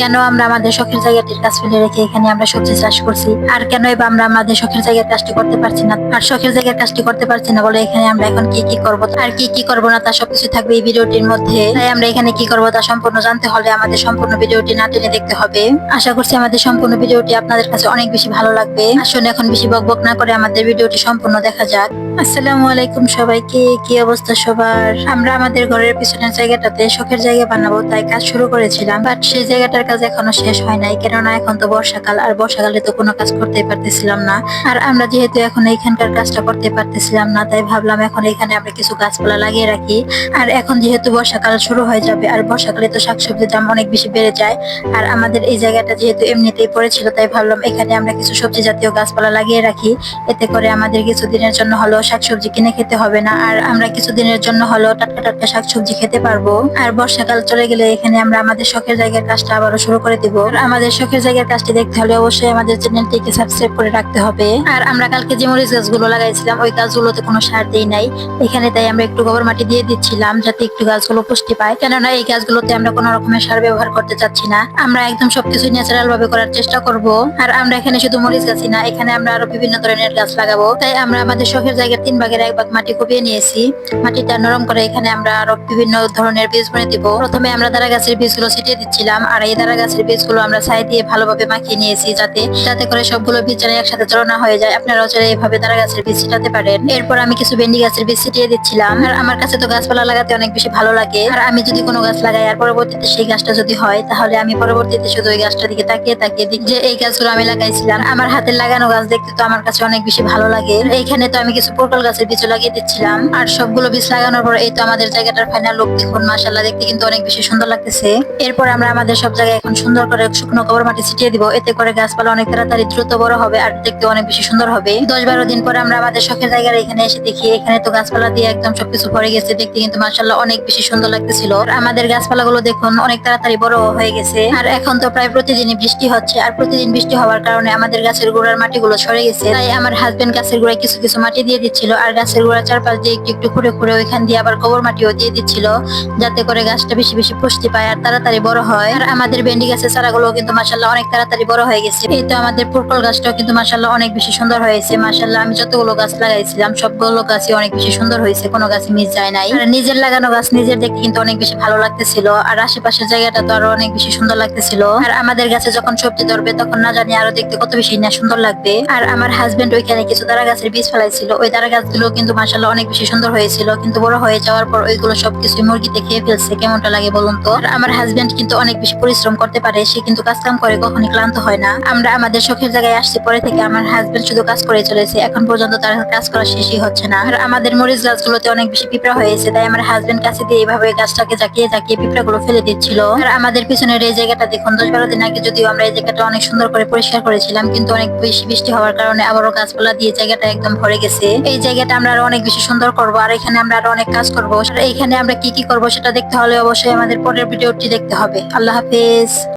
কেন আমরা আমাদের শখের জায়গাটির কাজ ফেলে রেখে এখানে আমরা সবজি চাষ করছি? আর কেন বা আমরা আমাদের শখের জায়গার কাজটি করতে পারছি না? আর শখের জায়গার কাজটি করতে পারছি না বলে এখানে আমরা এখন কি কি করব? আর কি কি করব না তা সবকিছু থাকবে এই ভিডিওটির মধ্যে। তাই আমরা এখানে কি করব তা সম্পূর্ণ জানতে হলে আমাদের সম্পূর্ণ ভিডিওটি না টেনে দেখতে হবে। আশা করছি আমাদের সম্পূর্ণ ভিডিওটি আপনাদের কাছে অনেক বেশি ভালো লাগবে। আসলে এখন বেশি বকবক না করে আমাদের ভিডিওটি সম্পূর্ণ দেখা যাক। আসসালামু আলাইকুম সবাইকে। কি অবস্থা সবার? আমরা আমাদের ঘরের পিছনের জায়গাটাতে শখের জায়গা বানাবো, তাই কাজ শুরু করেছিলাম। বাট সেই জায়গাটার কাজ এখনও শেষ হয় নাই, কেননা এখন তো বর্ষাকাল, আর বর্ষাকালে তো কোনো কাজ করতেই পারতেছিলাম না। আর আমরা যেহেতু এখন এইখানকার কাজটা করতে পারতেছিলাম না, তাই ভাবলাম এখন এখানে আমরা কিছু গাছপালা লাগিয়ে রাখি। আর এখন যেহেতু বর্ষাকাল শুরু হয়ে যাবে, আর বর্ষাকালে তো শাকসবজির দাম অনেক বেশি বেড়ে যায়, আর আমাদের এই জায়গাটা যেহেতু এমনিতেই পড়েছিল, তাই ভাবলাম এখানে আমরা কিছু সবজি জাতীয় গাছপালা লাগিয়ে রাখি। এতে করে আমাদের কিছুদিনের জন্য হলেও শাকসবজি কিনে খেতে হবে না, আর আমরা কিছুদিনের জন্য হলেও টাটকা টাটকা শাকসবজি খেতে পারব। আর বর্ষাকাল চলে গেলে এখানে আমরা আমাদের শখের জায়গার কাজটা আবারও শুরু করে দিব। আর আমাদের শখের জায়গার কাজটি দেখতে হলে অবশ্যই আমাদের চ্যানেলটিকে সাবস্ক্রাইব করে রাখতে হবে। আর আমরা কালকে যে মরিচ গাছগুলো লাগাইছিলাম, ওই গাছগুলোতে কোনো সার দেই নাই। এখানে তাই আমরা একটু গোবর মাটি দিয়ে দিচ্ছিলাম যাতে একটু গাছগুলো পুষ্টি পায়। কেননা এই গাছগুলোতে আমরা কোনো রকমের সার ব্যবহার করতে চাচ্ছি না। আমরা একদম সবকিছু ন্যাচারাল ভাবে করার চেষ্টা করব। আর আমরা এখানে শুধু মরিচ গাছই না, এখানে আমরা আরও বিভিন্ন ধরনের গাছ লাগাবো। তাই আমরা আমাদের শখের জায়গার তিন ভাগের এক ভাগ মাটি কুপিয়ে নিয়েছি। মাটিটা নরম করে এখানে আমরা আরও বিভিন্ন ধরনের বীজ বুনে দিব। প্রথমে আমরা দাঁড়া গাছের বীজগুলো ছিটিয়ে দিচ্ছিলাম। আর এই দাঁড়া গাছের বীজগুলো আমরা ছাই দিয়ে ভালোভাবে মাখিয়ে নিয়েছি যাতে যাতে করে সবগুলো বীজ যেন একসাথে চলনা হয়ে যায়। আপনারাও চাইলে এইভাবে দাঁড়া গাছের বীজ ছিটাতে পারেন। এরপর আমি কিছু ভেন্ডি গাছের বীজ ছিটিয়ে দিচ্ছিলাম। আর আমার কাছে তো গাছপালা লাগাতে অনেক বেশি ভালো লাগে। আর আমি যদি কোনো গাছ লাগাই আর পরবর্তীতে সেই গাছটা যদি হয়, তাহলে আমি পরবর্তীতে শুধু ওই গাছটার দিকে তাকিয়ে তাকিয়ে দিই যে এই গাছগুলো আমি লাগাইছিলাম। আমার হাতে লাগানো গাছ দেখতে তো আমার কাছে অনেক বেশি ভালো লাগে। এইখানে তো আমি কিছু পটল গাছের বীজ লাগিয়ে দিচ্ছিলাম। আর সবগুলো বীজ লাগানোর পর এই তো আমাদের জায়গাটার ফাইনাল লোক দেখুন। মাসাল্লাহ দেখতে কিন্তু অনেক বেশি সুন্দর লাগতেছে। এরপর আমরা আমাদের সব জায়গায় এখন সুন্দর করে শুকনো গোবর মাটি ছিটিয়ে দিব। এতে করে গাছপালা অনেক তাড়াতাড়ি দ্রুত বড় হবে আর দেখতে অনেক বেশি সুন্দর হবে। দশ বারো দিন পরে আমরা আমাদের শখের জায়গায় এখানে এসে দেখি, এখানে তো গাছপালা দিয়ে একদম সবকিছু ভরে গেছে। দেখতে কিন্তু মাসাল্লাহ অনেক বেশি সুন্দর লাগতেছিল। আমাদের গাছপালাগুলো দেখুন অনেক তাড়াতাড়ি বড় হয়ে গেছে। আর এখন তো প্রায় প্রতিদিনই বৃষ্টি হচ্ছে। আর প্রতিদিন বৃষ্টি হওয়ার কারণে আমাদের গাছের গোড়ার মাটিগুলো সরে গেছে। তাই আমার হাজবেন্ড গাছের গোড়ায় কিছু কিছু মাটি দিয়ে দিচ্ছিল। আর গাছের গোড়া চারপাশ দিয়ে একটু একটু খুঁড়ে খুঁড়ে ওইখান দিয়ে আবার গোবর মাটিও দিয়ে দিচ্ছিল। যাতে করে গাছটা বেশি বেশি পুষ্টি পায় আর তাড়াতাড়ি বড় হয়। আর আমাদের ভেন্ডি গাছের চারাগুলো কিন্তু মাসাল্লাহ অনেক তাড়াতাড়ি বড় হয়ে গেছে। এই তো আমাদের পুরকল গাছটাও কিন্তু মাসাল্লাহ অনেক বেশি সুন্দর হয়েছে। মাসাল্লাহ আমি যতগুলো গাছ লাগাইছিলাম, সবগুলো গাছই অনেক বেশি সুন্দর হয়েছে। কোনো গাছই মিস যায় নাই। নিজের লাগানো গাছ নিজের দেখতে কিন্তু অনেক বেশি ভালো লাগতেছিল। আর আশেপাশের জায়গাটা তো আরও অনেক বেশি সুন্দর লাগতেছিল। আর আমাদের গাছে যখন সবজি ধরবে, তখন না জানি আরও দেখতে কত বেশি না সুন্দর লাগবে। আর আমার হাজবেন্ড ওইখানে কিছু দাঁড়া গাছের বীজ ফেলাইছিল। ওই দাঁড়া গাছগুলো কিন্তু মাসাল্লাহ অনেক বেশি সুন্দর হয়েছিল। কিন্তু বড় হয়ে যাওয়ার পর ওইগুলো সবকিছু মুরগিতে খেয়ে ফেলছে। কেমনটা লাগে বলুন তো? আর আমার হাজবেন্ড কিন্তু অনেক বেশি পরিশ্রম করতে পারে, সে কিন্তু কাজ কাম করে, কখনই ক্লান্ত হয় না। আমরা আমাদের শখের জায়গায় আসছি, পরে থেকে আমার হাজবেন্ড শুধু কাজ করে চলেছে। এখন পর্যন্ত তার কাজ করা শেষই হচ্ছে না। আর আমাদের মরিচ গাছগুলোতে অনেক বেশি পিঁপড়া হয়েছে, তাই আমার হাজবেন্ড কাছে দিয়ে এইভাবে গাছটাকে জাকিয়ে জাকিয়ে পিঁপড়া গুলো ফেলে দিচ্ছিল। আর আমাদের পিছনের এই জায়গাটা দেখুন, দশ বারো দিন আগে যদিও আমরা এই জায়গাটা অনেক সুন্দর করে পরিষ্কার করেছিলাম, কিন্তু অনেক বেশি বৃষ্টি হওয়ার কারণে আবারও গাছপালা দিয়ে জায়গাটা একদম ভরে গেছে। এই জায়গাটা আমরা আরও অনেক বেশি সুন্দর করব, আর এখানে আমরা আরও অনেক কাজ করব। আর এইখানে আমরা কি কি করব সেটা দেখতে হলে অবশ্যই আমাদের পরের ভিডিওটি দেখতে হবে। আল্লাহ হাফেজ